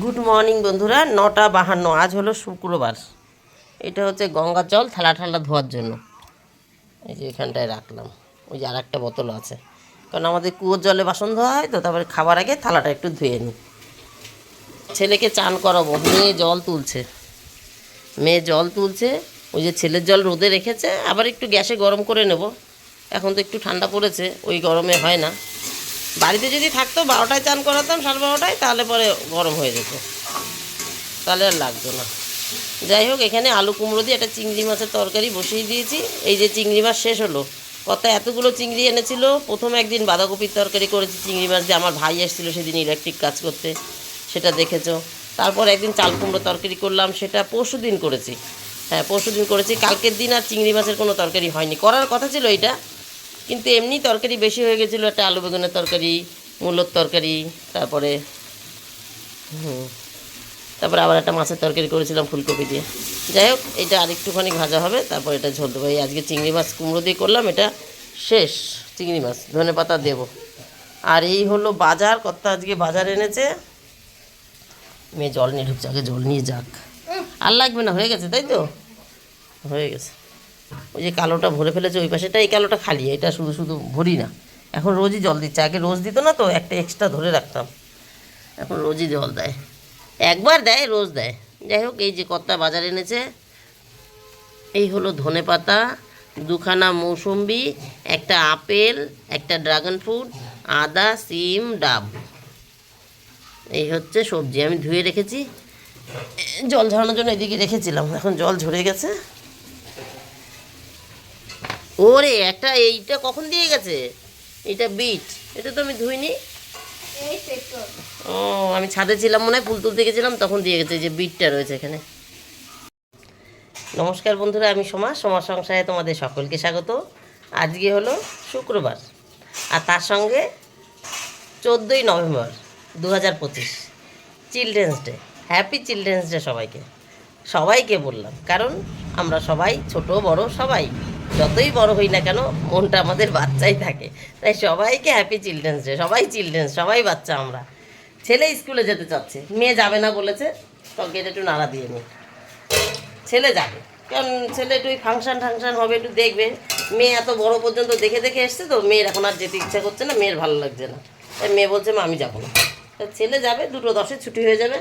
Good morning বন্ধুরা। নটা বাহান্ন। আজ হলো শুক্রবার। এটা হচ্ছে গঙ্গার জল, থালা ঠালা ধোয়ার জন্য। এই যে এখানটায় রাখলাম। ওই যে আর একটা বোতল আছে। কারণ আমাদের কুয়োর জলে বাসন ধোয়া হয় তো, তারপরে খাবার আগে থালাটা একটু ধুয়ে নিই। ছেলেকে চান করাবো। মেয়ে জল তুলছে। মেয়ে জল তুলছে। ওই যে ছেলের জল রোদে রেখেছে। আবার একটু গ্যাসে গরম করে নেব। এখন তো একটু ঠান্ডা পড়েছে। ওই গরমে হয় না। বাড়িতে যদি থাকতো, বারোটায় চান করাতাম, সাড়ে বারোটায়, তাহলে পরে গরম হয়ে যেত। তাহলে আর লাগতো না। যাই হোক, এখানে আলু কুমড়ো দিয়ে একটা চিংড়ি মাছের তরকারি বসিয়ে দিয়েছি। এই যে চিংড়ি মাছ শেষ হলো। কত এতগুলো চিংড়ি এনেছিল? প্রথম একদিন বাঁধাকপির তরকারি করেছি, চিংড়ি মাছ দিয়ে আমার ভাই এসেছিল সেদিন ইলেকট্রিক কাজ করতে। সেটা দেখেছ। তারপর একদিন চাল কুমড়ো তরকারি করলাম, সেটা পরশু দিন করেছি। হ্যাঁ পরশু দিন করেছি। কালকের দিন আর চিংড়ি মাছের কোনো তরকারি হয়নি। করার কথা ছিল এটা কিন্তু এমনি তরকারি বেশি হয়ে গেছিল, একটা আলু বেগুনের তরকারি, মূলোর তরকারি, তারপরে, হুম, তারপরে আবার একটা মাছের তরকারি করেছিলাম ফুলকপি দিয়ে। যাই হোক, এটা আরেকটুখানি ভাজা হবে, তারপর এটা ঝোল দেবো। এই আজকে চিংড়ি মাছ কুমড়ো দিয়ে করলাম, এটা শেষ চিংড়ি মাছ, ধনে পাতা দেবো। আর এই হলো বাজার কত আজকে বাজার এনেছে। মেয়ে জল নিয়ে ঢুকছে, আগে জল নিয়ে যাক। আর লাগবে না, হয়ে গেছে, তাই তো? হয়ে গেছে। ওই যে কালোটা ভরে ফেলেছে, ওই পাশেটা এই কালোটা খালি, এটা শুধু শুধু ভরি না। এখন রোজই জল দিচ্ছে, আগে রোজ দিত না তো, একটা এক্সট্রা ধরে রাখতাম। এখন রোজই জল দেয়। একবার দেয়, রোজ দেয়। যাই হোক, এই যে কত্তা বাজার এনেছে, এই হলো ধনে পাতা, দুখানা মৌসুম্বি, একটা আপেল, একটা ড্রাগন ফ্রুট আদা, সিম, ডাব। এই হচ্ছে সবজি, আমি ধুয়ে রেখেছি। জল ঝরানোর জন্য এদিকে রেখেছিলাম, এখন জল ঝরে গেছে। ওরে একটা এইটা কখন দিয়ে গেছে? এটা বিট। এটা তো আমি ধুইনি। ও আমি ছাদে ছিলাম মনে হয় ফুল তুলতে গেছিলাম তখন দিয়ে গেছে যে বিটটা রয়েছে এখানে। নমস্কার বন্ধুরা আমি সমাজ সমাজ সংসারে তোমাদের সকলকে স্বাগত। আজকে হলো শুক্রবার আর তার সঙ্গে চোদ্দোই নভেম্বর দু হাজার পঁচিশ children's day. Happy children's day সবাইকে। সবাইকে বললাম কারণ আমরা সবাই ছোট বড় সবাই। যতই বড় হই না কেন, মনটা আমাদের বাচ্চাই থাকে। তাই সবাইকে হ্যাপি চিলড্রেন্স ডে সবাই চিলড্রেন্স সবাই বাচ্চা আমরা। ছেলে স্কুলে যেতে চাচ্ছে, মেয়ে যাবে না বলেছে এটা একটু নাড়া দিয়ে নি। ছেলে যাবে, কারণ ছেলে একটু ফাংশন টাংশন হবে, একটু দেখবে। মেয়ে এত বড় পর্যন্ত দেখে দেখে এসছে তো, মেয়ের এখন আর যেতে ইচ্ছা করছে না, মেয়ের ভালো লাগছে না। তাই মেয়ে বলছে, মা, আমি যাব না। তা ছেলে যাবে, দুটো দশে ছুটি হয়ে যাবে।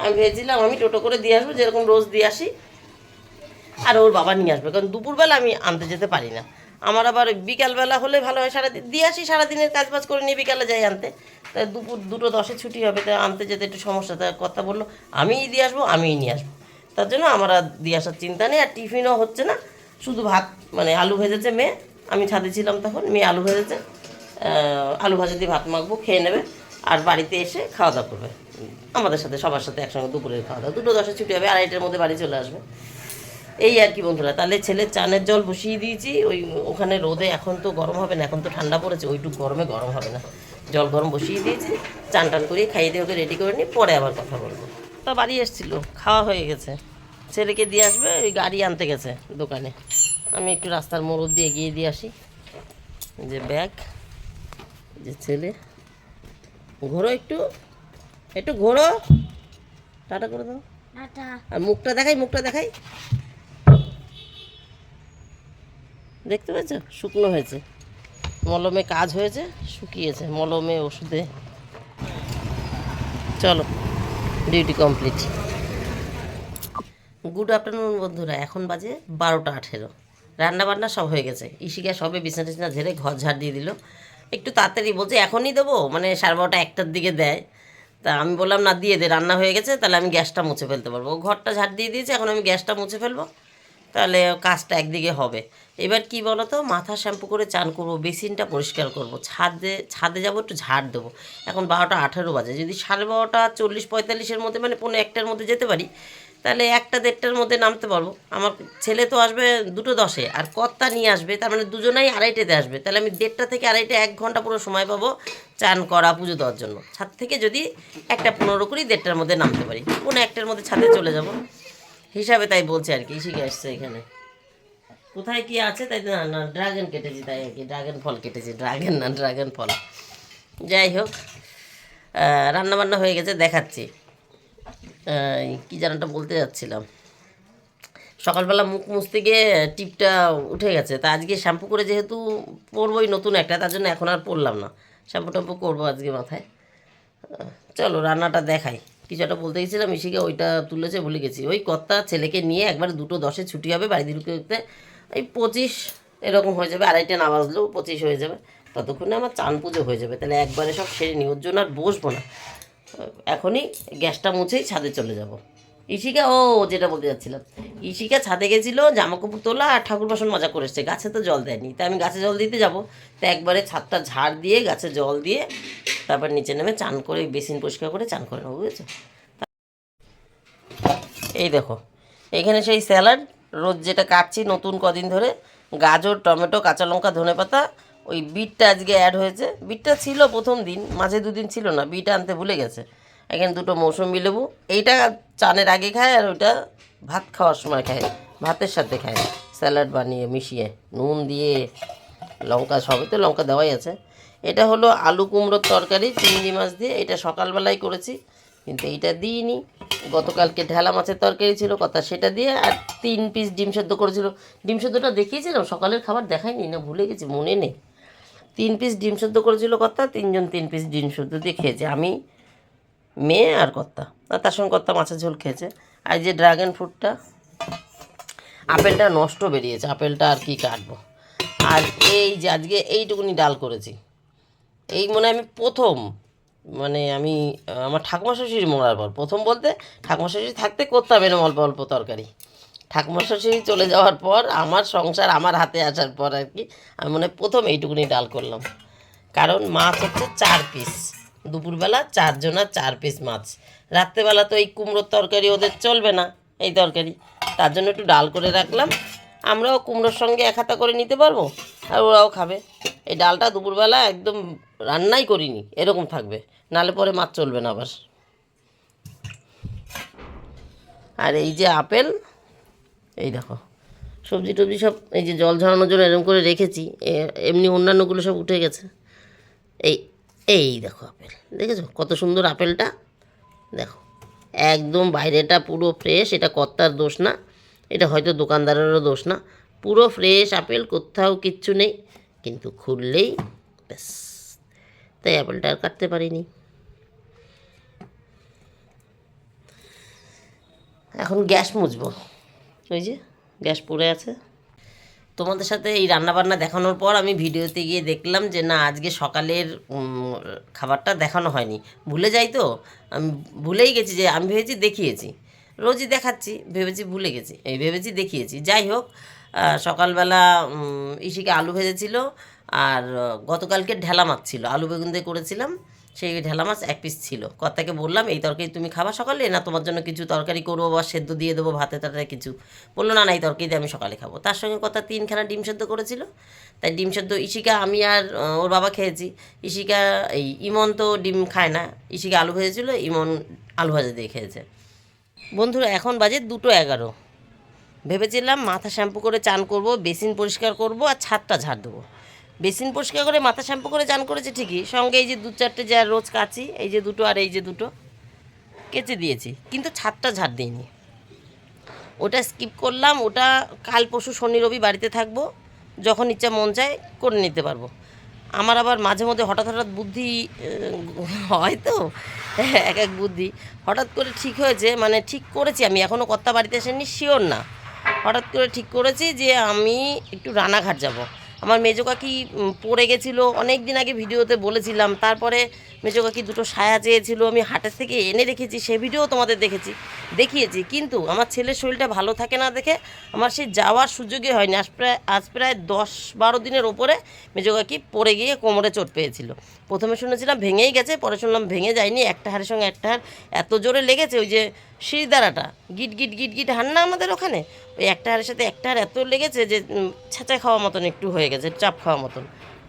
আমি ভেবেছিলাম আমি টোটো করে দিয়ে আসব, যেরকম রোজ দিয়ে আসি আর ওর বাবা নিয়ে আসবে, কারণ দুপুরবেলা আমি আনতে যেতে পারি না। আমার আবার বিকালবেলা হলে ভালো হয় সারাদিন দিয়ে আসি, সারাদিনের কাজ বাজ করে নিয়ে বিকালে যাই আনতে। তাই দুপুর, দুটো দশে ছুটি হবে তাই আনতে যেতে একটু সমস্যা তাই কথা বলল, আমিই দিয়ে আসব, আমিই নিয়ে আসব। তার জন্য আমার আর দিয়ে আসার চিন্তা নেই, আর টিফিনও হচ্ছে না, শুধু ভাত মানে আলু ভেজেছে মেয়ে, আমি ছাদে ছিলাম তখন, মেয়ে আলু ভেজেছে আলু ভাজা দিয়ে ভাত মাখবো, খেয়ে নেবে, আর বাড়িতে এসে খাওয়া দাওয়া করবে। আমাদের সাথে, সবার সাথে একসঙ্গে দুপুরের খাওয়া দাওয়া দুটো দশে ছুটি হবে, আড়াইটার মধ্যে বাড়ি চলে আসবে। এই আর কি বন্ধুরা তাহলে ছেলের চানের জল বসিয়ে দিয়েছি ওই ওখানে রোদে এখন তো গরম হবে না এখন তো ঠান্ডা পড়েছে ওইটুকু গরমে গরম হবে না। জল গরম বসিয়ে দিয়েছি চান টান করিয়ে খাইয়ে দিয়ে ওকে রেডি করে নিই পরে আবার কথা বলব। তা বাড়ি এসেছিল খাওয়া হয়ে গেছে। ছেলেকে দিয়ে আসবে ওই গাড়ি আনতে গেছে দোকানে। আমি একটু রাস্তার মোড় দিয়ে এগিয়ে দিয়ে আসি। যে ব্যাগ যে ছেলে। ঘোরো একটু একটু ঘোরো। টাটা করে দাও। আর মুখটা দেখাই মুখটা দেখাই। দেখতে পেয়েছ? শুকনো হয়েছে। মলমে কাজ হয়েছে, শুকিয়েছে। মলমে ওষুধে। চলো, ডিউটি কমপ্লিট। গুড আফটারনুন বন্ধুরা, এখন বাজে বারোটা আঠেরো। রান্না বান্না সব হয়ে গেছে। ইশিকা সবে বিছানা টিছনা ঝেড়ে ঘর ঝাড় দিয়ে দিল। একটু তাড়াতাড়ি বলছে, এখনই দেবো? মানে সাড়ে বারোটা একটার দিকে দেয়। তা আমি বললাম, না, দিয়ে দে, রান্না হয়ে গেছে, তাহলে আমি গ্যাসটা মুছে ফেলতে পারব। ঘরটা ঝাড় দিয়ে দিয়েছে, এখন আমি গ্যাসটা মুছে ফেলব। তাহলে কাজটা একদিকে হবে। এবার কি বলো তো মাথা শ্যাম্পু করে চান করব, বেসিনটা পরিষ্কার করব। ছাদে ছাদে যাব, একটু ঝাড় দেবো। এখন বারোটা আঠেরো বাজে। যদি সাড়ে বারোটা চল্লিশ পঁয়তাল্লিশের মধ্যে মানে পনেরো একটার মধ্যে যেতে পারি, তাহলে একটা দেড়টার মধ্যে নামতে পারব। আমার ছেলে তো আসবে দুটো দশে, আর কর্তা নিয়ে আসবে, তার মানে দুজনাই আড়াইটেতে আসবে। তাহলে আমি দেড়টা থেকে আড়াইটে এক ঘণ্টা পুরো সময় পাবো চান করা, পুজো দেওয়ার জন্য। ছাদ থেকে যদি একটা পনেরো করি দেড়টার মধ্যে নামতে পারি কোনো একটার মধ্যে ছাদে চলে যাব। হিসাবে তাই বলছে আর কি, শিখে আসছে এখানে। কোথায় কি আছে, তাই না না ড্রাগন কেটেছি, তাই আর কি ড্রাগন ফল কেটেছি ড্রাগন না ড্রাগন ফল। যাই হোক রান্নাবান্না হয়ে গেছে, দেখাচ্ছি। কি জানাটা বলতে যাচ্ছিলাম। সকালবেলা মুখ মুছতে গিয়ে টিপটা উঠে গেছে। তা আজকে শ্যাম্পু করে যেহেতু পরবোই নতুন একটা, তার জন্য এখন আর পরলাম না। শ্যাম্পু ট্যাম্পু করব আজকে মাথায়। চলো, রান্নাটা দেখাই। কিছু একটা বলতে গেছিলাম ইসিকে ওইটা তুলেছে, ভুলে গেছি। ওই কর্তা ছেলেকে নিয়ে একবার দুটো দশে ছুটি হবে বাড়ি ঢুকতে এই পঁচিশ এরকম হয়ে যাবে, আড়াইটে না বাজলেও পঁচিশ হয়ে যাবে। ততক্ষণে আমার চান পুজো হয়ে যাবে, তাহলে একবারে সব সেরে নিই, ওর জন্য আর বসবো না। এখনই গ্যাসটা মুছেই ছাদে চলে যাব। ইশিকা ও যেটা বলতে যাচ্ছিলাম ইশিকা ছাদে গেছিল জামা কাপড় তোলা আর ঠাকুর বাসন মজা করে এসছে, গাছে তো জল দেয়নি। তাই আমি গাছে জল দিতে যাব। তো একবারে ছাদটা ঝাড় দিয়ে গাছে জল দিয়ে তারপর নিচে নেমে চান করে বেসিন পরিষ্কার করে চান করে নেব, বুঝেছ? এই দেখো, এখানে সেই স্যালাড রোজ যেটা কাটছি নতুন কদিন ধরে, গাজর, টমেটো, কাঁচা লঙ্কা, ধনে পাতা, ওই বিটটা আজকে অ্যাড হয়েছে। বিটটা ছিল প্রথম দিন, মাঝে দুদিন ছিল না, বিট আনতে ভুলে গেছে। এখানে দুটো মৌসুমি লেবু, এইটা চানের আগে খায় আর ওইটা ভাত খাওয়ার সময় খায়, ভাতের সাথে খায়। স্যালাড বানিয়ে, মিশিয়ে, নুন দিয়ে, লঙ্কা সবে তো লঙ্কা দেওয়াই আছে। এটা হলো আলু কুমড়োর তরকারি, চিংড়ি মাছ দিয়ে, এটা সকালবেলায় করেছি। কিন্তু এইটা দিইনি। গতকালকে ঢেলা মাছের তরকারি ছিল, কথা সেটা দিয়ে আর তিন পিস ডিম সেদ্ধ করেছিল। ডিম সেদ্ধটা দেখিয়েছিলাম, সকালের খাবার দেখাইনি, না ভুলে গেছি, মনে নেই। তিন পিস ডিম সেদ্ধ করেছিল কর্তা, তিনজন তিন পিস ডিম সেদ্ধ দিয়ে খেয়েছে। আমি, মেয়ে আর কর্তা। আর তার সঙ্গে কর্তা মাছের ঝোল খেয়েছে। আর যে ড্রাগন ফ্রুটটা আপেলটা নষ্ট বেরিয়েছে, আপেলটা আর কি কাটবো। আর এই যে আজকে এইটুকুনি ডাল করেছি। এই মনে আমি প্রথম মানে আমি, আমার ঠাকুমা শ্বশুরি মরার পর প্রথম বলতে ঠাকুমা শ্বশুরি থাকতে করতাম এরকম অল্প অল্প তরকারি। ঠাকুমা শ্বশুরি চলে যাওয়ার পর আমার সংসার আমার হাতে আসার পর আর কি আমি মনে প্রথম এইটুকুনি ডাল করলাম। কারণ মাছ হচ্ছে চার পিস দুপুরবেলা চারজনা চার পিস মাছ। রাত্রেবেলা তো এই কুমড়োর তরকারি ওদের চলবে না, এই তরকারি। তার জন্য একটু ডাল করে রাখলাম। আমরাও কুমড়োর সঙ্গে এক হাতা করে নিতে পারব আর ওরাও খাবে। এই ডালটা দুপুরবেলা একদম রান্নাই করিনি, এরকম থাকবে। নালে পরে মাছ চলবে না আবার। আর এই যে আপেল, এই দেখো, সবজি টবজি সব এই যে জল ঝরানোর জন্য এরকম করে রেখেছি এমনি অন্যান্যগুলো সব উঠে গেছে। এই এই দেখো আপেল, দেখেছ? কত সুন্দর আপেলটা। দেখো, একদম বাইরেটা পুরো ফ্রেশ এটা কর্তার দোষ না, এটা হয়তো দোকানদারেরও দোষ না। পুরো ফ্রেশ আপেল, কোথাও কিচ্ছু নেই, কিন্তু খুললেই ব্যাস। তাই অ্যাপেলটা আর কাটতে পারিনি। এখন গ্যাস মুছবো। ওই যে, গ্যাস পড়ে আছে। তোমাদের সাথে এই রান্নাবান্না দেখানোর পর আমি ভিডিওতে গিয়ে দেখলাম যে, না, আজকে সকালের খাবারটা দেখানো হয়নি। ভুলে যাই তো? আমি ভুলেই গেছি যে, আমি ভেবেছি দেখিয়েছি। রোজই দেখাচ্ছি, ভেবেছি ভুলে গেছি। এই ভেবেছি দেখিয়েছি। যাই হোক সকালবেলা ইসিকে আলু ভেজেছিল আর গতকালকে ঢেলা মাছ ছিল। আলু বেগুন দিয়ে করেছিলাম, সেই ঢেলা মাছ এক পিস ছিল। কর্তাকে বললাম, এই তরকারি তুমি খাবা সকালে? না, তোমার জন্য কিছু তরকারি করব বা সেদ্ধ দিয়ে দেবো ভাতে টাতে কিছু? বলল, না না, এই তরকারি দিয়ে আমি সকালে খাব। তার সঙ্গে কথা, তিনখানা ডিম সেদ্ধ করেছিল। তাই ডিম সেদ্ধ ইশিকা আমি আর ওর বাবা খেয়েছি। ইশিকা এই ইমন তো ডিম খায় না। ইশিকা আলু ভেজেছিল, ইমন আলু ভাজা দিয়ে খেয়েছে। বন্ধুরা, এখন বাজে দুটো এগারো। ভেবেছিলাম মাথা শ্যাম্পু করে চান করব, বেসিন পরিষ্কার করব আর ছাদটা ঝাড় দেবো। বেসিন পরিষ্কার করে, মাথা শ্যাম্পু করে চান করেছে ঠিকই। সঙ্গে এই যে দু চারটে যা রোজ কাচি, এই যে দুটো আর এই যে দুটো, কেচে দিয়েছি। কিন্তু ছাদটা ঝাড় দিইনি। ওটা স্কিপ করলাম, ওটা কাল পরশু শনি রবি বাড়িতে থাকব, যখন ইচ্ছা মন চায় করে নিতে পারব। আমার আবার মাঝে মধ্যে হঠাৎ হঠাৎ বুদ্ধি হয় তো, এক এক বুদ্ধি। হঠাৎ করে ঠিক হয়েছে মানে ঠিক করেছি আমি এখনও কর্তা বাড়িতে আসেনি শিওর না। হঠাৎ করে ঠিক করেছি যে আমি একটু রানাঘাট যাব। আমার মেজো কাকি পড়ে গেছিল অনেক দিন আগে ভিডিওতে বলেছিলাম। তারপরে মেজো কাকি দুটো সায়া চেয়েছিল, আমি হাটের থেকে এনে রেখেছি, সে ভিডিও তোমাদের দেখেছি, দেখিয়েছি। কিন্তু আমার ছেলের শরীরটা ভালো থাকে না দেখে আমার সেই যাওয়ার সুযোগই হয়নি। আজ প্রায় আজ প্রায় দশ বারো দিনের ওপরে মেজো কাকি পড়ে গিয়ে কোমরে চোট পেয়েছিল। প্রথমে শুনেছিলাম ভেঙেই গেছে, পরে শুনলাম ভেঙে যায়নি, একটা হাড়ের সঙ্গে একটা হাড় এত জোরে লেগেছে, ওই যে শিরদাঁড়াটা গিট গিট গিট গিট হান না আমাদের ওখানে। ওই একটা হাড়ের সাথে একটা হাড় এত লেগেছে যে ছেঁচা খাওয়া মতন একটু হয়ে গেছে, চাপ খাওয়া মতন।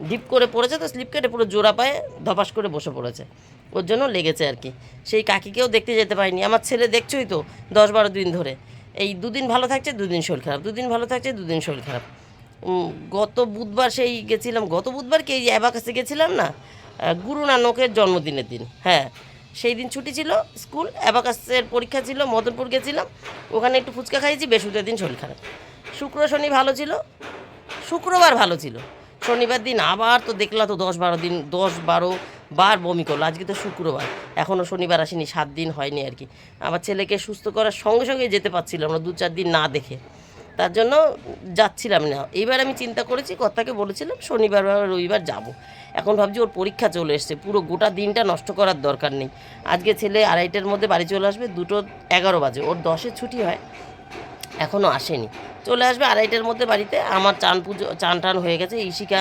ডিপ করে পড়েছে তো, স্লিপ কেটে পুরো জোড়া পায়ে ধপাস করে বসে পড়েছে। ওর জন্য লেগেছে আর কি। সেই কাকিকেও দেখতে যেতে পারিনি। আমার ছেলে দেখছোই তো, দশ বারো দিন ধরে। এই দুদিন ভালো থাকছে, দুদিন শরীর খারাপ। দুদিন ভালো থাকছে, দুদিন শরীর খারাপ। গত বুধবার সেই গেছিলাম। গত বুধবার কি অ্যাবাকাসে গেছিলাম না? গুরু নানকের জন্মদিনের দিন। হ্যাঁ। সেই দিন ছুটি ছিল স্কুল, অ্যাবাকাসের পরীক্ষা ছিল, মদনপুর গেছিলাম, ওখানে একটু ফুচকা খাইয়েছি বৃহস্পতিবার দিন শরীর খারাপ। শুক্র শনি ভালো ছিল, শুক্রবার ভালো ছিল। শনিবার দিন আবার তো দেখলা তো দশ বারো দিন, দশ বারো বার বমি করল, আজকে তো শুক্রবার এখনও শনিবার আসেনি, সাত দিন হয়নি আর কি। আমার ছেলেকে সুস্থ করার সঙ্গে সঙ্গে যেতে পারছিলাম না, দু চার দিন না দেখে। তার জন্য যাচ্ছিলাম না। এইবার আমি চিন্তা করেছি কর্তাকে বলেছিলাম, শনিবার বা রবিবার যাব। এখন ভাবছি ওর পরীক্ষা চলে এসছে, পুরো গোটা দিনটা নষ্ট করার দরকার নেই। আজকে ছেলে আড়াইটার মধ্যে বাড়ি চলে আসবে, দুটো এগারো বাজে। ওর দশে ছুটি হয় এখনও আসেনি। চলে আসবে আড়াইটার মধ্যে বাড়িতে। আমার চান পুজো, চান টান হয়ে গেছে। ঈশিকা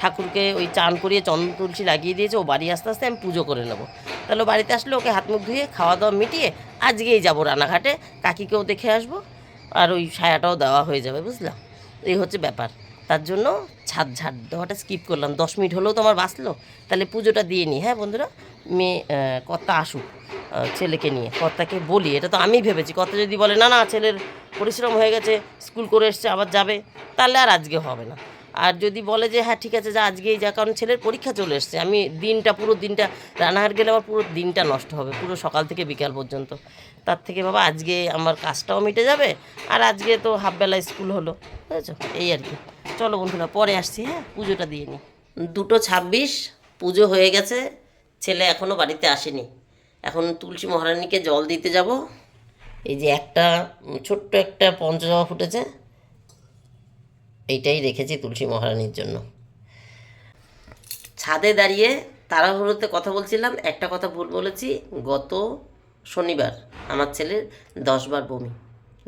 ঠাকুরকে ওই চান করিয়ে চন্দন তুলসী লাগিয়ে দিয়েছে। ও বাড়ি আসতে আসতে আমি পুজো করে নেব। তাহলে বাড়িতে আসলে ওকে হাত মুখ ধুয়ে, খাওয়া দাওয়া মিটিয়ে আজকেই যাব রানাঘাটে। কাকিকেও দেখে আসব। আর ওই সায়াটাও দেওয়া হয়ে যাবে বুঝলাম এই হচ্ছে ব্যাপার। তার জন্য ছাদ ঝাড় দেওয়াটা স্কিপ করলাম। দশ মিনিট হলেও তো আমার বাঁচলো। তাহলে পুজোটা দিয়ে নিই হ্যাঁ বন্ধুরা? মেয়ে কর্তা আসুক ছেলেকে নিয়ে। কর্তাকে বলি, এটা তো আমি ভেবেছি। কর্তা যদি বলে, না না, ছেলের পরিশ্রম হয়ে গেছে, স্কুল করে এসছে, আবার যাবে, তাহলে আর আজকে হবে না। আর যদি বলে যে হ্যাঁ ঠিক আছে, যা, আজকেই যা। কারণ ছেলের পরীক্ষা চলে এসছে। আমি দিনটা, পুরো দিনটা রান্নাঘাট গেলে আমার পুরো দিনটা নষ্ট হবে, পুরো সকাল থেকে বিকাল পর্যন্ত। তার থেকে বাবা, আজকে আমার কাজটাও মিটে যাবে আর আজকে তো হাফবেলা স্কুল হলো, বুঝেছ? এই আর কি। চলো বন্ধুরা, পরে আসছি হ্যাঁ? পুজোটা দিয়ে নিই দুটো ছাব্বিশ, পুজো হয়ে গেছে, ছেলে এখনও বাড়িতে আসেনি। এখন তুলসী মহারানীকে জল দিতে যাব। এই যে একটা ছোট্ট একটা পঞ্চজবা ফুটেছে। এইটাই রেখেছি তুলসী মহারানীর জন্য। ছাদে দাঁড়িয়ে তাড়াহুড়োতে কথা বলছিলাম, একটা কথা ভুল বলেছি, গত শনিবার আমার ছেলের দশবার বমি,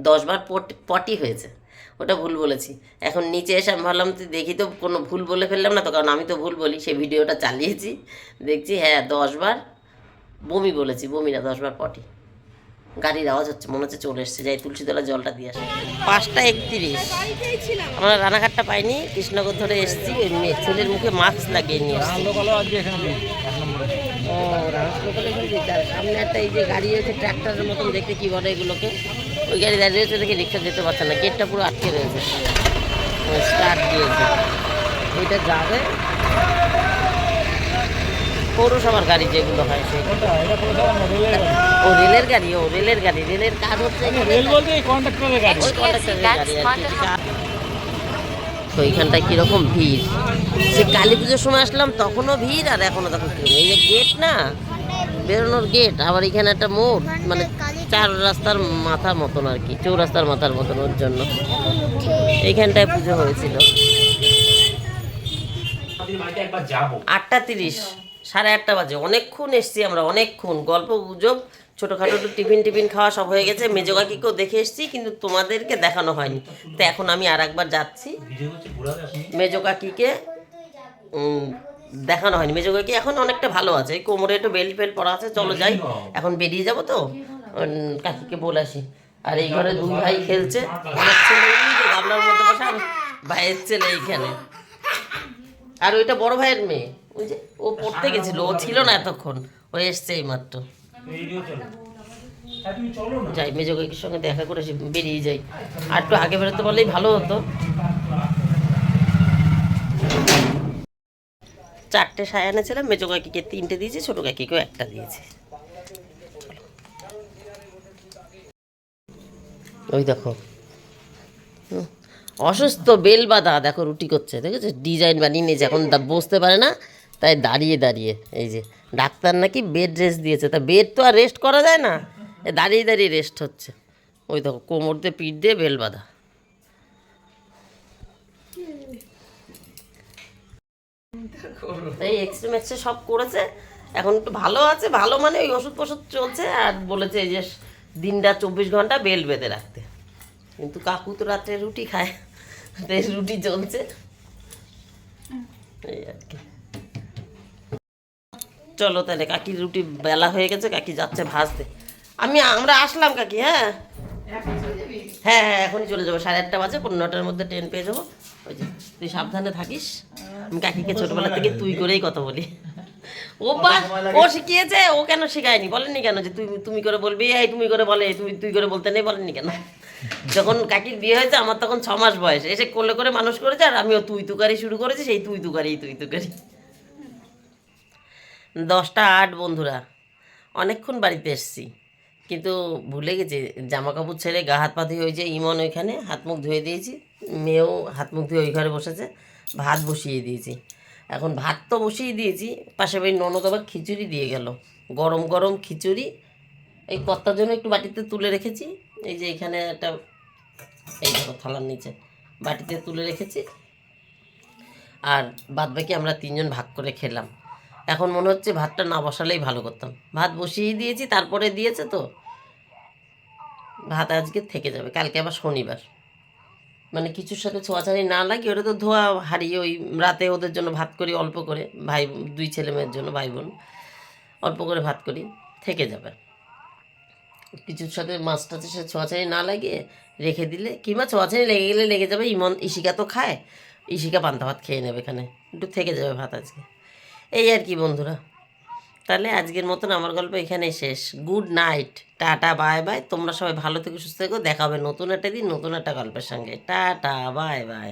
দশবার পট- হয়েছে, ওটা ভুল বলেছি। এখন নিচে এসে আমি ভাবলাম, তুই দেখি তো কোনো ভুল বলে ফেললাম না তো, কারণ আমি তো ভুল বলি সেই ভিডিওটা চালিয়েছি, দেখছি হ্যাঁ দশবার বমি বলেছি, বমি না, দশবার পটি। গাড়ির আওয়াজ হচ্ছে, মনে হচ্ছে চলে এসছে। যাই তুলসীতলা জলটা দিয়ে আসে। পাঁচটা একত্রিশ। আমরা রানাঘাটটা পাইনি, কৃষ্ণনগর ধরে এসেছি। ছেলের মুখে মাস্ক লাগিয়ে নিয়ে ও সামনে একটা এই যে গাড়ি আছে ট্র্যাক্টরের মতন দেখতে কি বলে এগুলোকে। ওই গাড়ি দাঁড়িয়ে রয়েছে দেখে রিক্সা যেতে পারছে না। গেটটা পুরো আটকে রয়েছে। স্টার্ট দিয়েছে। ওইটা যাবে পৌরসভার গাড়ি যেগুলো হয় সেগুলো ও রেলের গাড়ি ও রেলের গাড়ি রেলের কাজ হচ্ছে। তো এইখানটায় কীরকম ভিড়? সে কালী পুজোর সময় আসলাম তখনও ভিড় আর এখনও তখন এই যে গেট না বেরোনোর গেট আবার এখানে একটা মোড় মানে চার রাস্তার মাথা মতন আর কি চৌরাস্তার মাথার মতন ওর জন্য। এইখানটায় পুজো হয়েছিল। আটটা তিরিশ। সাড়ে আটটা বাজে। অনেকক্ষণ এসছি আমরা, অনেকক্ষণ। গল্প, গুজব, ছোটোখাটো টিফিন টিফিন খাওয়া সব হয়ে গেছে। মেজো কাকিকেও দেখে এসছি, কিন্তু তোমাদেরকে দেখানো হয়নি। তো এখন আমি আর একবার যাচ্ছি। মেজো কাকিকে দেখানো হয়নি। মেজো কাকি এখন অনেকটা ভালো আছে। কোমরে একটু বেল্ট ফেল্ট পরা আছে। চলো যাই। এখন বেরিয়ে যাব তো? কাকিকে বলে আসি। আর এই ঘরে দুই ভাই খেলছে। আমার মধ্যে বসে ভাইয়ের ছেলে এইখানে। আর ওইটা বড় ভাইয়ের মেয়ে। ওই যে ও পড়তে গেছিল ও ছিল না এতক্ষণ। ও এসছে এই মাত্র যাই মেজো কাকির সঙ্গে দেখা করে বেরিয়ে যাই। আর একটু আগে বেরোতে পারলেই ভালো হতো। চারটে সায় এনেছিলাম মেজো কাকিকে তিনটে দিয়েছি ছোটো কাকিকেও একটা দিয়েছি। ওই দেখো। হুম, অসুস্থ বেল বাঁধা, দেখো রুটি করছে, দেখেছ? ডিজাইন বানিয়ে নিয়েছে, এখন বসতে পারে না, তাই দাঁড়িয়ে দাঁড়িয়ে, এই যে। ডাক্তার নাকি বেড রেস্ট দিয়েছে, তা বেড তো আর রেস্ট করা যায় না দাঁড়িয়ে দাঁড়িয়ে রেস্ট হচ্ছে। ওই দেখো, কোমর দিয়ে পিঠ দিয়ে বেল বাঁধা। এই এক্সরে মেক্সরে সব করেছে, এখন একটু ভালো আছে, ভালো মানে ওই ওষুধ ফষুধ চলছে, আর বলেছে এই যে দিনটা চব্বিশ ঘণ্টা বেল বেঁধে রাখতে। কিন্তু কাকু তো রাত্রে রুটি খায়। তাই রুটি চলছে এই আর কি। চলো তাহলে কাকির রুটি বেলা হয়ে গেছে কাকি যাচ্ছে ভাজতে। আমি আমরা আসলাম কাকি হ্যাঁ? হ্যাঁ হ্যাঁ এখনই চলে যাব। সাড়ে আটটা বাজে পনেরো নটার মধ্যে ট্রেন পেয়ে যাব। ওই যে তুই সাবধানে থাকিস। আমি কাকিকে ছোটবেলা থেকে তুই করেই কথা বলি। ও বা ও শিখিয়েছে ও কেন শেখায়নি? বলেনি কেন যে তুই তুমি করে বলবি? এই তুমি করে বলে তুমি তুই করে বলতে নেই বলেনি কেন? যখন কাকির বিয়ে হয়েছে, আমার তখন ছ মাস বয়স। এসে কোলে করে মানুষ করেছে, আর আমিও তুই তুকারি শুরু করেছি, সেই তুই তুকারি তুই তুকারি। দশটা আট বন্ধুরা, অনেকক্ষণ বাড়িতে এসেছি। কিন্তু ভুলে গেছি জামা কাপড় ছেড়ে গা হাত পা ধুয়ে হয়েছে ইমন ওইখানে, হাত মুখ ধুয়ে দিয়েছি। মেয়েও হাত মুখ ধুয়ে ওই ঘরে বসেছে, ভাত বসিয়ে দিয়েছি। এখন ভাত তো বসিয়ে দিয়েছি পাশে বাড়ি ননদ আবার খিচুড়ি দিয়ে গেল। গরম গরম খিচুড়ি, এই কর্তার জন্য একটু বাটিতে তুলে রেখেছি এই যে এখানে একটা, এই দেখো থালার নিচে বাটিতে তুলে রেখেছি। আর বাদ বাকি আমরা তিনজন ভাগ করে খেলাম। এখন মনে হচ্ছে ভাতটা না বসালেই ভালো করতাম। ভাত বসিয়ে দিয়েছি, তারপরে দিয়েছে তো। ভাত আজকে থেকে যাবে, কালকে আবার শনিবার। মানে কিছুর সাথে ছোঁয়াছাড়ি না লাগে ওটা তো ধোয়া হারিয়ে ওই রাতে ওদের জন্য ভাত করি অল্প করে, ভাই, দুই ছেলে মেয়ের জন্য, ভাই বোন, অল্প করে ভাত করি, থেকে যাবে। কিছুর সাথে মাছ টাছের সাথে ছোঁয়াছাড়ি না লাগিয়ে রেখে দিলে, কিংবা ছোঁয়াছাড়ি লেগে গেলে লেগে যাবে, ইমন ইশিকা তো খায় ইশিকা পান্তা ভাত খেয়ে নেবে এখানে। একটু থেকে যাবে ভাত আজকে। এই আর কি বন্ধুরা। তাহলে আজকের মতন আমার গল্প এখানে শেষ। Good night. Tata, bye bye. তোমরা সবাই ভালো থেকে, সুস্থ থেকো। দেখা হবে নতুন একটা দিন, নতুন একটা গল্পের সঙ্গে। Tata, bye bye.